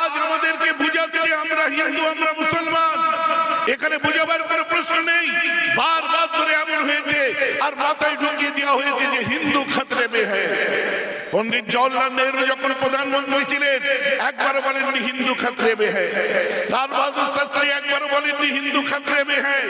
আজ আমাদেরকে বুঝাচ্ছে আমরা হিন্দু, আমরা মুসলমান। এখানে বোঝাবার কোনো প্রশ্ন নেই। বারবার ধরে এমন হয়েছে আর মাথায় ঢুকিয়ে দেওয়া হয়েছে যে হিন্দু খাতরে মে হ্যায় পন্ডিত জওয়াহরলাল নেহরু যখন প্রধানমন্ত্রী ছিলেন, একবারও বলেননি হিন্দু খাতরে মে হ্যায় লাল বাহাদুর শাস্ত্রী একবারও বলেননি হিন্দু খাতরে মে হ্যায়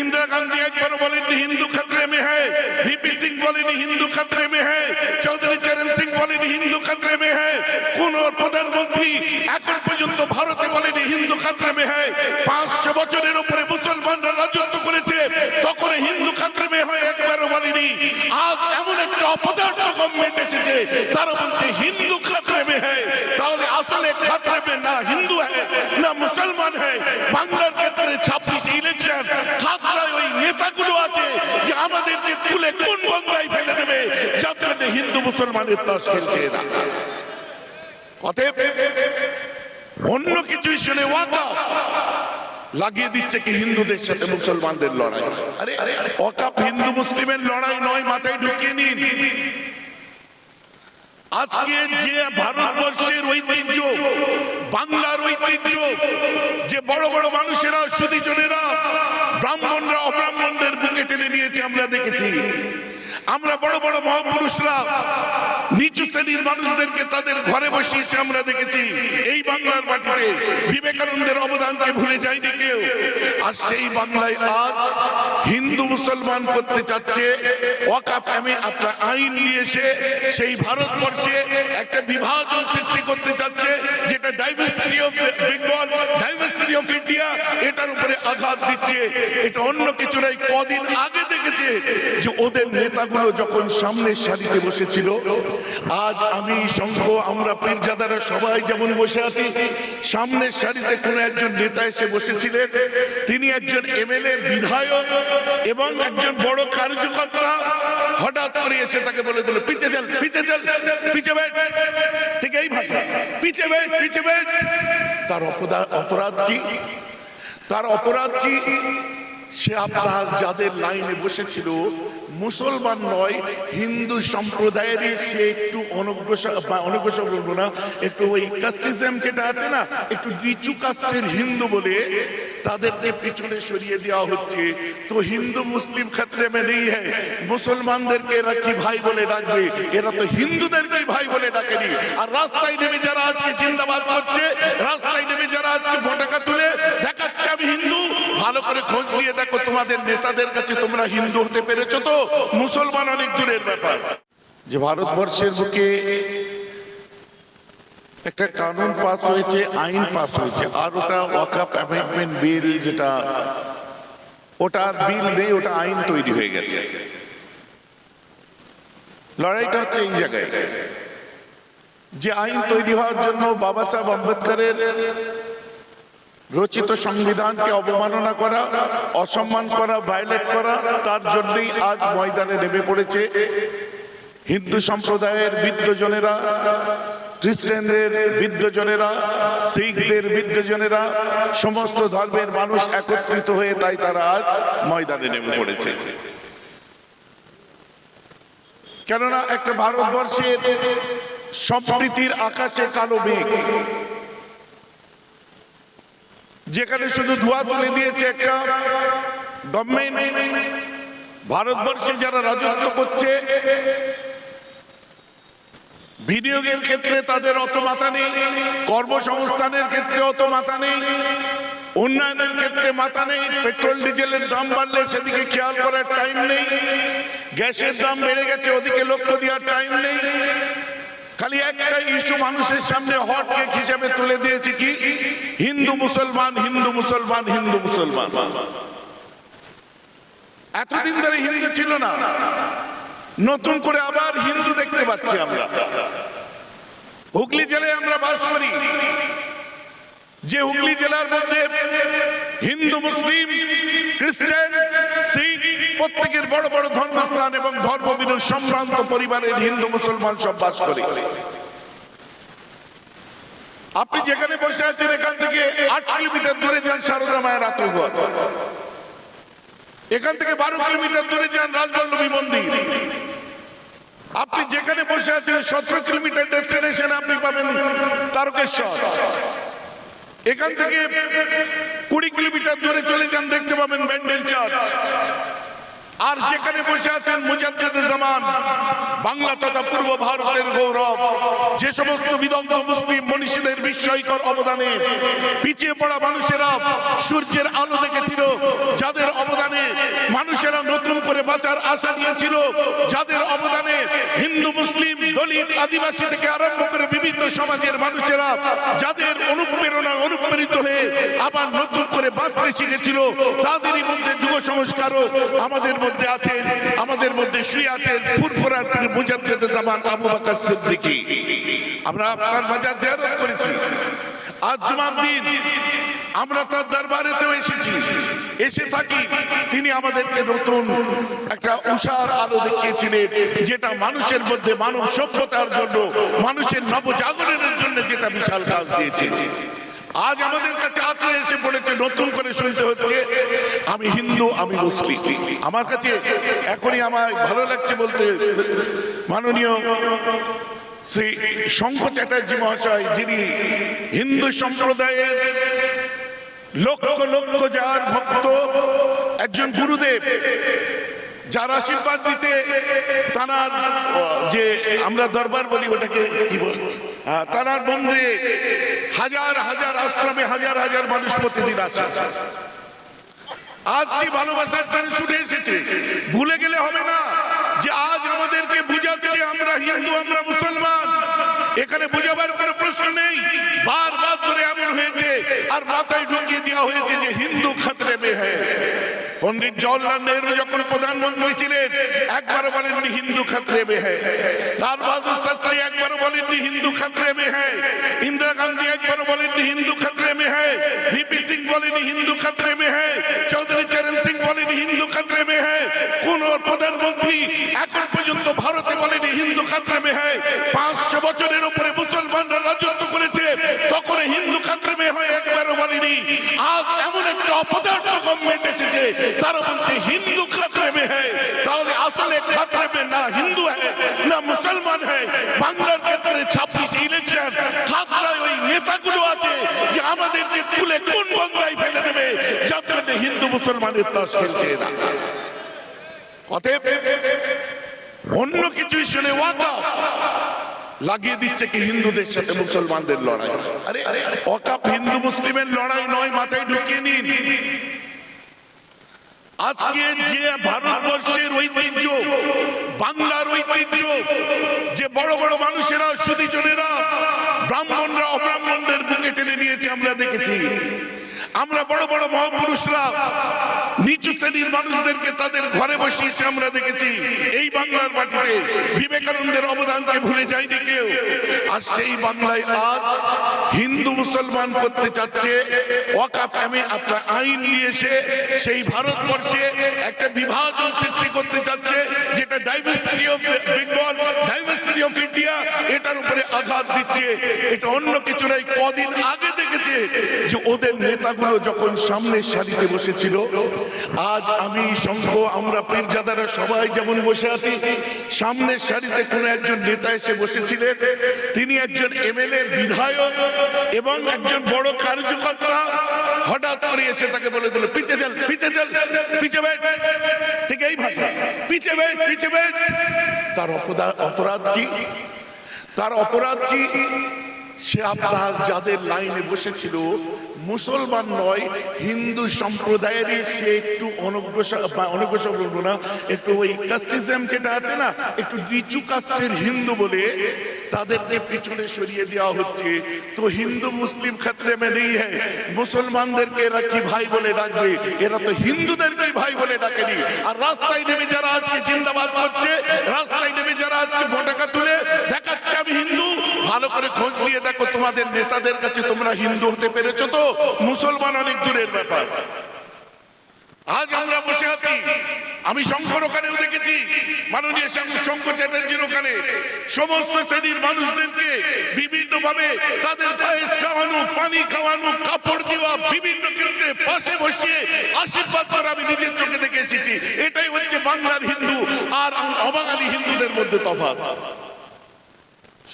ইন্দিরা গান্ধী একবার বলেননি হিন্দু খাতরে মে হ্যায় ভিপি সিং বলেনি হিন্দু খাতরে মে হ্যায় চৌধুরী চরণ সিং বলেনি হিন্দু খাতরে মে হ্যায় কোন প্রধানমন্ত্রী এখন পর্যন্ত ভারতে বলেনি, হিন্দু খাতরে মে হ্যায় পাঁচশো বছরের উপরে মুসলমানরা রাজত্ব করেছে, তখন হিন্দু খাতরে মে হয় একবারও বলেনি। আজ এমন একটা অপদার্থ গভর্নমেন্ট এসেছে, তারা বলছে হিন্দু খাতরে মে হ্যায় তাহলে আসলে খাতরে মে না হিন্দু হ্যায় না মুসলমান হ্যায় বাংলার ক্ষেত্রে ছাব্বিশ ইলেকশন খাতরায় ওই নেতাগুলো আছে যে আমাদেরকে তুলে কোন গঙ্গায় ফেলে দেবে, যার জন্য হিন্দু মুসলমানের তাস খেলছে এরা। অতএব অন্য কিছুই শুনে ওয়াকা। লাগিয়ে দিচ্ছে কি হিন্দুদের সাথে মুসলমানদের লড়াই। আরে অকাপ হিন্দু মুসলিমের লড়াই নয়, মাথায় ঢুকিয়ে নিন। আজকে যে ভারতবর্ষের ঐতিহ্য, বাংলার ঐতিহ্য, যে বড় বড় মানুষেরা, সুদীজনেরা, ব্রাহ্মণরা, অব্রাহ্মণদের বুকে টেনে নিয়েছে, আমরা দেখেছি। আমরা বড় বড় মহাপুরুষরা নিচু শ্রেণির মানুষদেরকে তাদের ঘরে বসিয়েছে, আমরা দেখেছি। এই বাংলার মাটিতে বিবেকানন্দের অবদানকে ভুলে যায়নি কেউ। আর সেই বাংলায় আজ হিন্দু মুসলমান করতে চাচ্ছে, ওয়াকাফ আমি আপনার আইন নিয়ে এসে সেই ভারতবর্ষে একটা বিভাজন সৃষ্টি করতে চাচ্ছে, যেটা diversity of Bengal diversity of India এটার উপরে আঘাত দিচ্ছে। এটা অন্য কিছু নাই কদিন আগে দেখেছে যে ওদের নেতাগুলো যখন সামনের সারিতে বসেছিল, আজ আমি সংঘ আমরা, পীরজাদারা সবাই যেমন বসে আছি সামনের সারিতে কোনো একজন নেতা এসে বসেছিলেন। তিনি একজন এমএলএ, বিধায়ক এবং একজন বড় কার্যকর্তা। হঠাৎ করে এসে তাকে বলে দিল, পিছে চল পিছে চল, পিছে বেট। ঠিক এই ভাষা পিছে বেট পিছে বেট। তার অপরাধ কি? তার অপরাধ কি? সে আপনার যাদের লাইনে বসেছিল, মুসলমান নয়, হিন্দু সম্প্রদায়েরই সে একটু অনগ্রসর বা অনগ্রসর বলব না, একটু ওই কাস্টিজম যেটা আছে না, একটু নিচু কাস্টের হিন্দু বলে তাদেরকে পিছনে সরিয়ে দেওয়া হচ্ছে। তো হিন্দু, মুসলিম ক্ষেত্রে মে নেই হ্যাঁ। মুসলমানদেরকে এরা কি ভাই বলে ডাকবে? এরা তো হিন্দুদেরকে ভাই বলে ডাকেনি। আর রাস্তায় নেমে যারা আজকে জিন্দাবাদ করছে রাস্তায় নেমে যারা আজকে পতাকা তুলে দেখাচ্ছে আমি হিন্দু ভালো করে দেখো, তোমাদের নেতাদের কাছে তোমরা হিন্দু হতে পেরেছ তো? মুসলমান অনেক দূরের ব্যাপার। যে ভারতবর্ষের বুকে একটা কানুন পাস হয়েছে, আইন পাস হয়েছে, আর ওটা ওয়াকাপ অ্যামেন্ডমেন্ট বিল যেটা, ওটা আর বিল নেই, ওটা আইন তৈরি হয়ে গেছে। লড়াইটা হচ্ছে এই জায়গায়। যে আইন তৈরি হওয়ার জন্য বাবা সাহেব আম্বেদকরের রচিত সংবিধানকে অবমাননা করা, অসম্মান করা ভায়োলেট করা, তার জন্যই আজ ময়দানে নেমে পড়েছে হিন্দু সম্প্রদায়ের বিদ্যজনেরা খ্রিস্টানদের বিদ্যজনেরা শিখদের বিদ্যজনেরা সমস্ত ধর্মের মানুষ একত্রিত হয়ে তাই তারা আজ ময়দানে নেমে পড়েছে। কেননা একটা ভারতবর্ষের সম্প্রীতির আকাশে কালো মেঘ যেখানে শুধু ধোয়া তুলে দিয়েছে একটা গভর্নমেন্ট ভারতবর্ষে যারা রাজত্ব করছে, বিনিয়োগের ক্ষেত্রে তাদের অত মাথা নেই, কর্মসংস্থানের ক্ষেত্রে অত মাথা নেই, উন্নয়নের ক্ষেত্রে মাথা নেই, পেট্রোল, ডিজেলের দাম বাড়লে সেদিকে খেয়াল করার টাইম নেই, গ্যাসের দাম বেড়ে গেছে, ওদিকে লক্ষ্য দেওয়ার টাইম নেই। খালি একটা ইস্যু মানুষের সামনে হট কেক হিসেবে তুলে দিয়েছে কি? হিন্দু মুসলমান হিন্দু মুসলমান হিন্দু মুসলমান। এতদিন ধরে হিন্দু ছিল না। নতুন করে আবার হিন্দু দেখতে পাচ্ছি আমরা। হুগলি জেলায় আমরা বাস করি। যে হুগলি জেলার মধ্যে হিন্দু, মুসলিম, খ্রিস্টান, শিখ প্রত্যেকের বড় বড় ধর্মস্থান এবং ধর্মবিরোধ সম্ভ্রান্ত পরিবারের হিন্দু মুসলমান সব বাস করে। আপনি যেখানে বসে আছেন, এখান থেকে আট কিলোমিটার দূরে যান সারদা মায়ের আত্মঘর এখান থেকে বারো কিলোমিটার দূরে যান রাজবল্লভী মন্দির। আপনি যেখানে বসে আছেন, সতেরো কিলোমিটার ডেস্টিনেশন আপনি পাবেন তারকেশ্বর। এখান থেকে কুড়ি কিলোমিটার দূরে চলে যান, দেখতে পাবেন ব্যান্ডেল চার্চ। আর যেখানে বসে আছেন জামান, বাংলা তথা পূর্ব ভারতের গৌরব, যে সমস্ত বিদগ্ধ মুসলিম মনীষীদের বিস্ময়কর অবদানে পিছিয়ে পড়া মানুষেরা সূর্যের আলো দেখেছিল, যাদের অবদানে মানুষেরা নতুন করে বাঁচার আশা নিয়েছিল, যাদের অবদানে হিন্দু, মুসলিম, দলিত, আদিবাসী থেকে আরম্ভ করে বিভিন্ন সমাজের মানুষেরা যাদের অনুপ্রেরণা, অনুপ্রেরিত হয়ে আবার নতুন করে বাঁচতে শিখেছিল, তাদেরই মধ্যে যুগ সংস্কারও আমাদের মধ্যে আছেন, আমাদের মধ্যে শুয়ে আছেন ফুরফুরার মুজাদ্দেদ জামান আবু বকর সিদ্দিকী। আমরা আপনার মাজার জিয়ারত করেছি। আজ জুমার দিন, আমরা তার দরবারেতেও এসেছি। এসে থাকি, তিনি আমাদেরকে নতুন একটা উষার আলো দেখিয়েছিলেন, যেটা মানুষের মধ্যে মানব সভ্যতার জন্য, মানুষের নবজাগরণের জন্য যেটা বিশাল কাজ দিয়েছে। আজ আমাদের কাছে আছড়ে এসে পড়েছে, নতুন করে শুনতে হচ্ছে, আমি হিন্দু, আমি মুসলিম। আমার কাছে এখনই আমার ভালো লাগছে বলতে মাননীয় শ্রী শঙ্খ চ্যাটার্জি মহাশয়, যিনি হিন্দু সম্প্রদায়ের লক্ষ লক্ষ যার ভক্ত, একজন গুরুদেব, যার আশীর্বাদ দিতে তানার যে আমরা দরবার বলি, ওটাকে কি বল? তানার মন্দিরে হাজার হাজার আশ্রমে হাজার হাজার মানুষ প্রতিদিন আসে। আজ সেই ভালোবাসার টানে ছুটে এসেছে। ভুলে গেলে হবে না যে আজ আমাদেরকে বুঝাচ্ছে আমরা হিন্দু, আমরা মুসলমান। এখানে বোঝাবার কোনো প্রশ্ন নেই। বারবার ধরে এমন হয়েছে, আর মাথায় ঢুকিয়ে দেওয়া হয়েছে যে হিন্দু খাতরে মে হ্যায় পন্ডিত জওয়াহরলাল নেহরু যখন প্রধানমন্ত্রী ছিলেন, একবারও বলেননি হিন্দু খাতরে মে হ্যায় লাল বাহাদুর শাস্ত্রী একবারও বলেননি হিন্দু খাতরে মে হ্যায় ইন্দিরা গান্ধী একবারও বলেননি হিন্দু খাতরে মে হ্যায় ভিপি সিং বলেনি হিন্দু খাতরে মে হ্যায় চৌধুরী চরণ সিং বলেনি হিন্দু খাতরে মে হ্যায় কোন প্রধানমন্ত্রী ভারতে বলেনি হিন্দু খাতরে মে হ্যায় পাঁচশো বছরের উপরে মুসলমানরা রাজত্ব করেছে। তখন হিন্দু খাতরে হয়, একবারও বলেনি। আজ এমন একটা অপদার্থ গভর্নমেন্ট এসেছে, তারা বলছে হিন্দু খাতরে মে হ্যায় তাহলে আসলে খাতরে না হিন্দু হ্যায় না মুসলমান হ্যায় বাংলার ক্ষেত্রে ছাব্বিশ ইলেকশন খাতরায় ওই নেতাগুলো আছে যে আমাদেরকে তুলে কোন গঙ্গায় ফেলে দেবে? যার জন্য হিন্দু মুসলমানের তাস খেলছে এরা। অতএব অন্য কিছুই শুনে ওয়াকা লাগিয়ে দিচ্ছে কি হিন্দুদের সাথে মুসলমানদের লড়াই। আরে, অকাপ হিন্দু মুসলিমের লড়াই নয়, মাথায় ঢুকিয়ে নিন। আজকে যে ভারতবর্ষের ঐতিহ্য, বাংলার ঐতিহ্য, যে বড় বড় মানুষেরা, সুদীজনেরা, ব্রাহ্মণরা, অব্রাহ্মণদের বুকে টেনে নিয়েছে, আমরা দেখেছি। আমরা বড় বড় মহাপুরুষরা, নিচু শ্রেণির মানুষদেরকে তাদের ঘরে বসিয়েছে, আমরা দেখেছি এই বাংলার মাটিতে বিবেকানন্দের অবদানকে ভুলে যায়নি কেউ। আর সেই বাংলায় আজ হিন্দু মুসলমান করতে চাচ্ছে, ওয়াকাফ আমি আপনার আইন নিয়ে এসে সেই ভারতবর্ষে একটা বিভাজন সৃষ্টি করতে চাচ্ছে, যেটা diversity of Bengal of India এটার উপরে আঘাত দিচ্ছে। এটা অন্য কিছু নাই কদিন আগে দেখেছে যে ওদের নেতাগুলো যখন সামনের সারিতে বসেছিল, আজ আমি শঙ্খ আমরা পীরজাদারা সবাই যেমন বসে আছি, সামনের সারিতে কোনো একজন নেতা এসে বসেছিলেন। তিনি একজন এমএলএ, বিধায়ক এবং একজন বড় কার্যকর্তা। হঠাৎ করে এসে তাকে বলে দিল, পিছে চল পিছে চল, পিছে বেট ঠিক এই ভাষা পিছে বেট পিছে বেট তার অপরাধ। কি তার অপরাধ কি সে আপনার যাদের লাইনে বসেছিল, মুসলমান নয়, হিন্দু সম্প্রদায়েরই সে একটু অনগ্রসর অনগ্রসর বলব না, একটু ওই কাস্টিজম যেটা আছে না, একটু নিচু কাস্টের হিন্দু বলে তাদেরকে পিছনে সরিয়ে দেওয়া হচ্ছে। তো হিন্দু, মুসলিম ক্ষেত্রে মে নেই হ্যাঁ মুসলমানদেরকে এরা কি ভাই বলে ডাকবে? এরা তো হিন্দুদেরকেই ভাই বলে ডাকেনি। আর রাস্তায় নেমে যারা আজকে জিন্দাবাদ করছে, রাস্তায় নেমে যারা আজকে পতাকা তুলে দেখাচ্ছে, আমি হিন্দু। ভালো করে খোঁজ নিয়ে দেখো, তোমাদের নেতাদের কাছে তোমরা হিন্দু হতে পেরেছ তো? মুসলমান অনেক দূরের ব্যাপার। আজ আমরা বসে আছি। আমি শঙ্কর ওখানেও দেখেছি। মাননীয় শঙ্কর চ্যাটার্জির ওখানে। সমস্ত শ্রেণির মানুষদেরকে বিভিন্ন ভাবে তাদের পায়েস খাওয়ানো, পানি খাওয়ানো, কাপড় দেওয়া বিভিন্ন ক্ষেত্রে পাশে বসিয়ে আশীর্বাদ করা আমি নিজের চোখে দেখে এসেছি। এটাই হচ্ছে বাংলার হিন্দু আর অবাঙালি হিন্দুদের মধ্যে তফাৎ।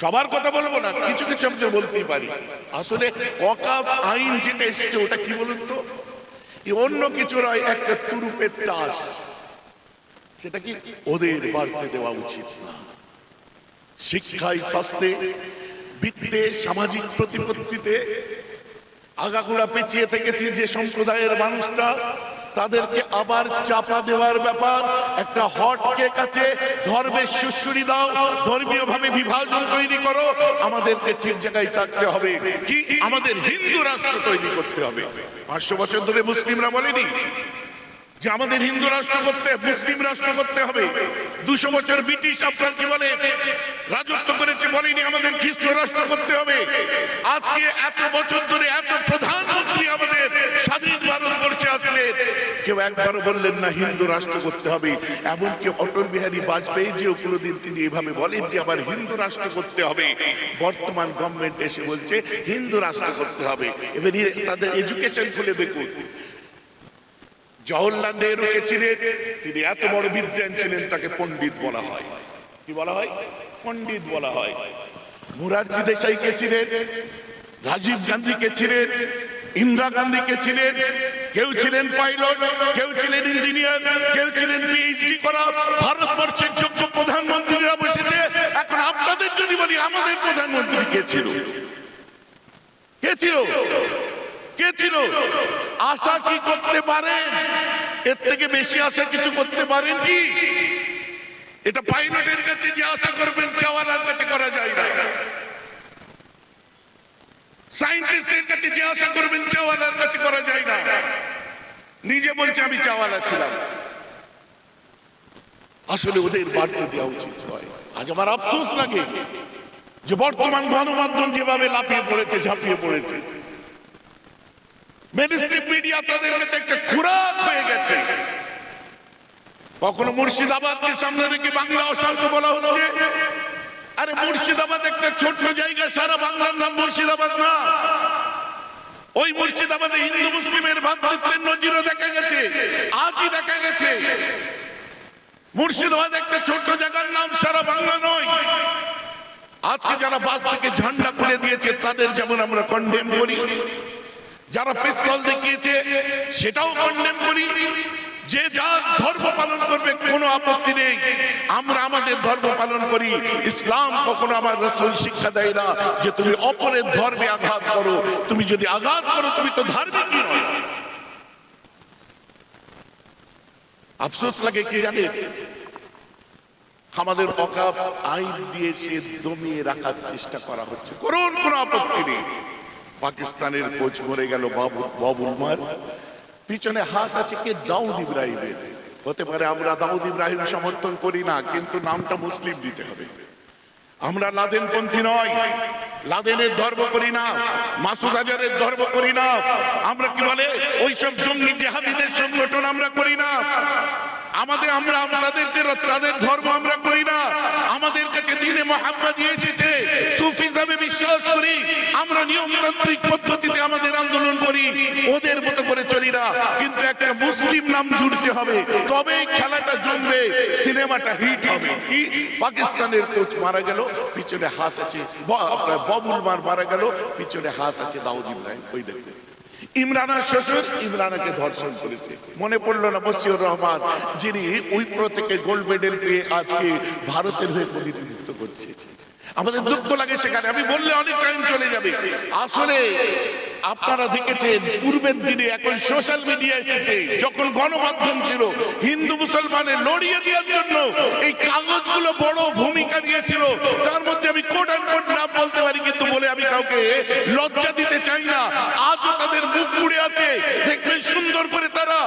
সবার কথা বলব না, কিছু কিছু আমি বলতেই পারি। আসলে অকাপ আইন যেটা এসছে, ওটা কি বলুন তো? অন্য কিছু নয় একটা তুরুপের তাস। সেটা কি ওদের বাড়তে দেওয়া উচিত না? শিক্ষায় স্বাস্থ্যে বৃত্তে, সামাজিক প্রতিপত্তিতে আগাগোড়া পেঁচিয়ে থেকেছে যে সম্প্রদায়ের মানুষটা তাদেরকে আবার চাপা দেওয়ার ব্যাপার। একটা হট কেক আছে, ধর্মের সুশ্রী দাও ধর্মীয় ভাবে বিভাজন তৈরি করো, আমাদেরকে ঠিক জায়গায় থাকতে হবে। কি? আমাদের হিন্দু রাষ্ট্র তৈরি করতে হবে। পাঁচশো বছর ধরে মুসলিমরা বলেনি? যে আমাদের হিন্দু রাষ্ট্র করতে, মুসলিম রাষ্ট্র করতে হবে। দুশো বছর ব্রিটিশ আপনার কি বলে রাজত্ব করেছে বলেনি আমাদের খ্রিস্ট রাষ্ট্র করতে হবে। আজকে এত বছর ধরে এত প্রধানমন্ত্রী আমাদের স্বাধীন ভারতবর্ষে আসলেন। কেউ একবারও বললেন না হিন্দু রাষ্ট্র করতে হবে। এমনকি অটল বিহারী বাজপেয়ী যে কোনোদিন তিনি এভাবে বলেন যে আবার হিন্দু রাষ্ট্র করতে হবে। বর্তমান গভর্নমেন্ট এসে বলছে হিন্দু রাষ্ট্র করতে হবে। এবার তাদের এডুকেশন খুলে দেখুন। জওহরলাল নেহরু কে ছিলেন তিনি এত বড় বিদ্যান ছিলেন, তাকে পণ্ডিত বলা হয়। কি বলা হয়? পণ্ডিত বলা হয়। মুরারজি দেশাই কে ছিলেন রাজীব গান্ধী কে ছিলেন ইন্দিরা গান্ধী কে ছিলেন কেউ ছিলেন পাইলট, কেউ ছিলেন ইঞ্জিনিয়ার, কেউ ছিলেন পিএইচডি করা, ভারতবর্ষের যোগ্য প্রধানমন্ত্রীরা বসেছে। এখন আপনাদের যদি বলি, আমাদের প্রধানমন্ত্রী কে ছিল? কে ছিল? কে ছিল আশা কি করতে পারেন? এর থেকে বেশি আশা কিছু করতে পারেন কি? এটা পাইলটের কাছে যে আশা করবেন, চাওয়ালার কাছে করা যায় না। সায়েন্টিস্টের কাছে যে আশা করবেন, চাওয়ালার কাছে করা যায় না। নিজে বলছে, আমি চাওয়ালা ছিলাম। আসলে ওদের বাড়তে দেওয়া উচিত নয়। আজ আমার আফসোস লাগে যে বর্তমান গণমাধ্যম যেভাবে লাফিয়ে পড়েছে, ঝাঁপিয়ে পড়েছে। মেনস্ট্রিম মিডিয়া তাদের কাছে একটা খোরাক হয়ে গেছে। কখনো মুর্শিদাবাদকে সামনে রেখে বাংলা অশান্ত বলা হচ্ছে। আরে মুর্শিদাবাদ একটা ছোট জায়গা, সারা বাংলার নাম মুর্শিদাবাদ না। ওই মুর্শিদাবাদে হিন্দু মুসলিমের ভাতৃত্বের নজিরও দেখা গেছে, আজই দেখা গেছে। মুর্শিদাবাদ একটা ছোট জায়গার নাম সারা বাংলা নয়। আজকে যারা বাস থেকে ঝান্ডা খুলে দিয়েছে, তাদের যেমন আমরা কন্ডেম করি। যারা পিস্তল দেখিয়েছে, সেটাও কন্ডেম করি। যে যার ধর্ম পালন করবে, কোনো আপত্তি নেই। আমরা আমাদের ধর্ম পালন করি। ইসলাম কখনো আমার রসুল শিক্ষা দেয় না যে তুমি অপরের ধর্মে আঘাত করো। তুমি যদি আঘাত করো, তুমি তো ধার্মিক নয়। আফসোস লাগে কি জানে? আমাদের অকাপ আইন দিয়ে সে দমিয়ে রাখার চেষ্টা করা হচ্ছে। করুন, কোনো আপত্তি নেই। পাকিস্তানের কোচ মরে গেল বাবু বাবুল মার পিছনে হাত আছে কে? দাউদ ইব্রাহিমের। হতে পারে আমরা দাউদ ইব্রাহিম সমর্থন করি না, কিন্তু নামটা মুসলিম দিতে হবে। আমরা লাদেন পন্থী নয়। লাদেনের ধর্ম করি না, মাসুদ আজারের ধর্ম করি না। আমরা কি বলে? ওইসব জঙ্গি জেহাদিদের সংগঠন আমরা করি না। আমাদের আমরা তাদেরকে তাদের ধর্ম আমরা করি না। আমাদের কাছে দিনে মহাব্বা দিয়ে এসেছে। সুফিজমে বিশ্বাস করি। আমরা নিয়মতান্ত্রিক পদ্ধতিতে আমাদের আন্দোলন করি। ওদের মতো করে চলি না। কিন্তু একটা মুসলিম নাম জুড়তে হবে। তবেই খেলাটা জমবে, সিনেমাটা হিট হবে। কি? পাকিস্তানের কোচ মারা গেল, পিছনে হাত আছে, ব- আপনার মার মারা গেল, পিছনে হাত আছে দাউদ ইব্রাহিম। ওই দেখবেন ইমরানার শ্বশুর ইমরানাকে ধর্ষণ করেছে। মনে পড়ল না বসিউর রহমান, যিনি উইপ্রো থেকে গোল্ড মেডেল পেয়ে আজকে ভারতের হয়ে প্রতিনিধিত্ব করছে। আমাদের দুঃখ লাগে সেখানে, আমি বললে অনেক টাইম চলে যাবে। আসলে আপনারা দেখেছেন, পূর্বের দিনে এখন সোশ্যাল মিডিয়া এসেছে, যখন গণমাধ্যম ছিল, হিন্দু মুসলমানের লড়িয়ে দেওয়ার জন্য এই কাগজগুলো বড় ভূমিকা নিয়েছিল। তার মধ্যে আমি কোট অ্যান্ড কোট নাম বলতে পারি, কিন্তু বলে আমি কাউকে লজ্জা দিতে চাই না। তাদের মুখ পুড়ে আছে। দেখবেন সুন্দর করে তারা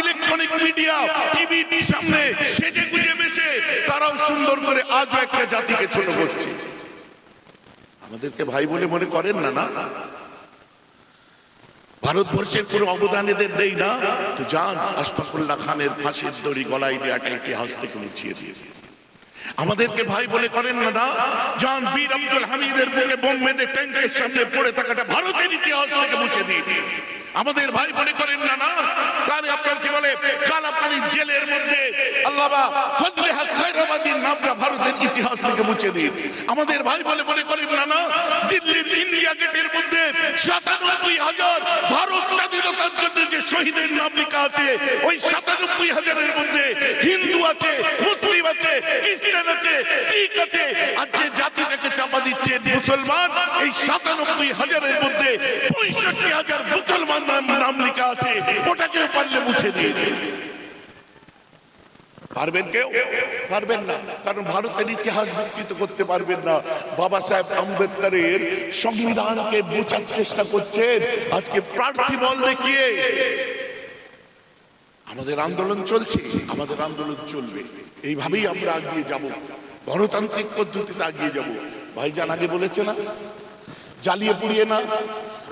ইলেকট্রনিক মিডিয়া টিভির সামনে সেজে গুজে বেসে তারাও সুন্দর করে আজও একটা জাতিকে ছোট করছে। আমাদেরকে ভাই বলে মনে করেন না না? ভারতবর্ষের কোনো অবদান এদের নেই না? তো যান, আশফাকুল্লাহ খানের ফাঁসির দড়ি গলায় দেওয়াটা ইতিহাস থেকে মুছিয়ে দিয়ে আমাদেরকে ভাই বলে করেন না না। যান বীর আব্দুল হামিদের বুকে বোম মেদে ট্যাঙ্কের সামনে পড়ে থাকাটা ভারতের ইতিহাস থেকে মুছে দিয়ে আমাদের ভাই মনে করেন না না। তাহলে আপনার কি বলে? কালাপানি জেলের মধ্যে ফজলে নামটা ভারতের ইতিহাস থেকে মুছে দিন। আমাদের ভাই বলে মনে করেন না না। দিল্লির ইন্ডিয়া গেটের মধ্যে সাতানব্বই হাজার ভারত স্বাধীনতার জন্য যে শহীদের নাম লেখা আছে, ওই সাতানব্বই হাজারের মধ্যে হিন্দু আছে, মুসলিম আছে, খ্রিস্টান আছে, শিখ আছে, আর যে জাতিটাকে চাপা দিচ্ছে মুসলমান, এই সাতানব্বই হাজারের মধ্যে পঁয়ষট্টি হাজার মুসলমান নাম লেখা আছে, ওটাকেও পারলে মুছে দিয়ে পারবেন কেউ? পারবেন না, কারণ ভারতের ইতিহাস বিকৃত করতে পারবেন না। বাবা সাহেব আম্বেদকরের সংবিধানকে বোঝার চেষ্টা করছেন। আজকে প্রার্থী বল দেখিয়ে আমাদের আন্দোলন চলছে, আমাদের আন্দোলন চলবে। এইভাবেই আমরা আগিয়ে যাব। গণতান্ত্রিক পদ্ধতিতে আগিয়ে যাব। ভাইজান আগে বলেছে না? জ্বালিয়ে পুড়িয়ে না?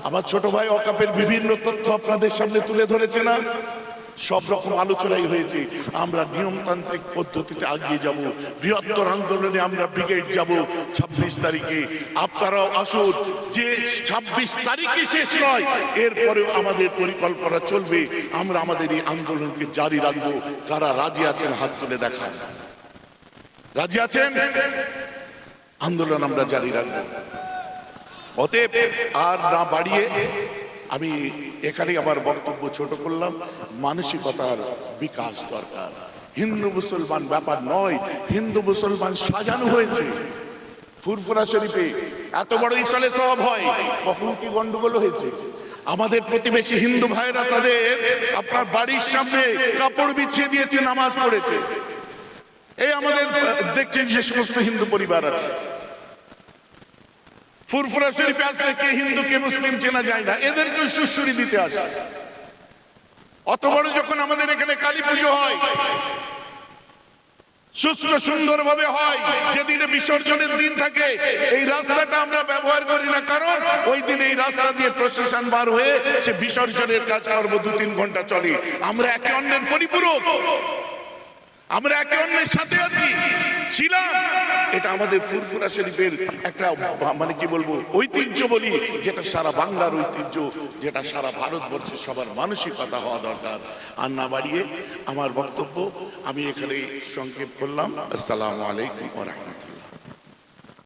আমার ছোট ভাই অকাপের বিভিন্ন তথ্য আপনাদের সামনে তুলে ধরেছে না? সব রকম আলোচনাই হয়েছে। আমরা নিয়মতান্ত্রিক পদ্ধতিতে এগিয়ে যাব। বৃহত্তর আন্দোলনে আমরা ব্রিগেড যাব ছাব্বিশ তারিখে। আপনারাও আসুন, যে ছাব্বিশ তারিখে শেষ নয়, এরপরেও আমাদের পরিকল্পনা চলবে। আমরা আমাদের এই আন্দোলনকে জারি রাখব। কারা রাজি আছেন, হাত তুলে দেখায় রাজি আছেন? আন্দোলন আমরা জারি রাখব। অতএব আর না বাড়িয়ে আমি এখানে আমার বক্তব্য ছোট করলাম। মানসিকতার বিকাশ দরকার। হিন্দু মুসলমান ব্যাপার নয়, হিন্দু মুসলমান সাজানো হয়েছে। ফুরফুরা শরীফে এত বড় ইসলে সব হয়, কখন কি গন্ডগোল হয়েছে? আমাদের প্রতিবেশী হিন্দু ভাইরা তাদের আপনার বাড়ির সামনে কাপড় বিছিয়ে দিয়েছে, নামাজ পড়েছে। এই আমাদের, দেখছেন যে সমস্ত হিন্দু পরিবার আছে। ফুরফুরা শরীফে আসলে কে হিন্দু কে মুসলিম চেনা যায় না। এদেরকে সুশ্রী দিতে আসে। অত বড় যখন আমাদের এখানে কালী পুজো হয়, সুস্থ সুন্দর ভাবে হয়, যেদিনে বিসর্জনের দিন থাকে, এই রাস্তাটা আমরা ব্যবহার করি না, কারণ ওই দিন এই রাস্তা দিয়ে প্রশাসন বার হয়ে সে বিসর্জনের কাজ করব দু তিন ঘণ্টা চলে। আমরা একে অন্যের পরিপূরক। আমরা একে অন্যের সাথে আছি। ছিলাম। এটা আমাদের ফুরফুরা শরীফের একটা মানে কি বলব, ঐতিহ্য বলি, যেটা সারা বাংলার ঐতিহ্য, যেটা সারা ভারতবর্ষের সবার মানসিকতা হওয়া দরকার। আর না বাড়িয়ে আমার বক্তব্য আমি এখানে সংক্ষেপ করলাম। আসসালামু আলাইকুম রাহমাতুল্লাহ।